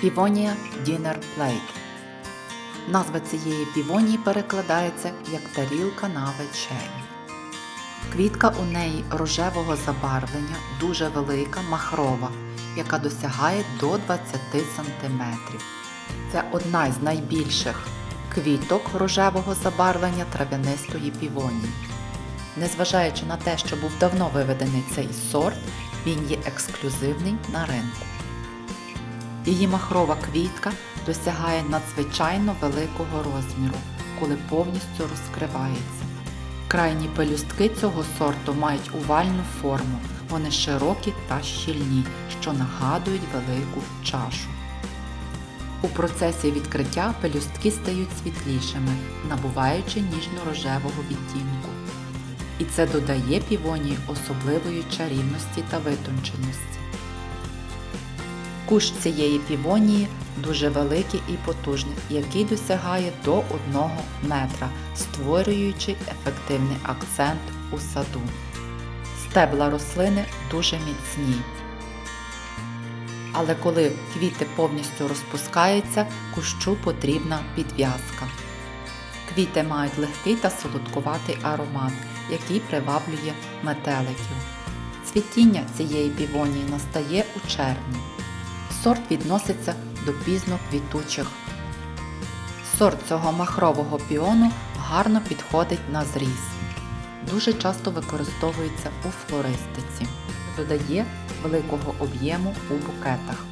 Півонія Dinner Plate. Назва цієї півонії перекладається як тарілка на вечерю. Квітка у неї рожевого забарвлення, дуже велика, махрова, яка досягає до 20 см. Це одна із найбільших квіток рожевого забарвлення трав'янистої півонії. Незважаючи на те, що був давно виведений цей сорт, він є ексклюзивний на ринку. Її махрова квітка досягає надзвичайно великого розміру, коли повністю розкривається. Крайні пелюстки цього сорту мають овальну форму, вони широкі та щільні, що нагадують велику чашу. У процесі відкриття пелюстки стають світлішими, набуваючи ніжно-рожевого відтінку. І це додає півонії особливої чарівності та витонченості. Кущ цієї півонії дуже великий і потужний, який досягає до 1 метра, створюючи ефективний акцент у саду. Стебла рослини дуже міцні. Але коли квіти повністю розпускаються, кущу потрібна підв'язка. Квіти мають легкий та солодкуватий аромат, який приваблює метеликів. Цвітіння цієї півонії настає у червні. Сорт відноситься до пізноквітучих. Сорт цього махрового піону гарно підходить на зріз. Дуже часто використовується у флористиці. Додає великого об'єму у букетах.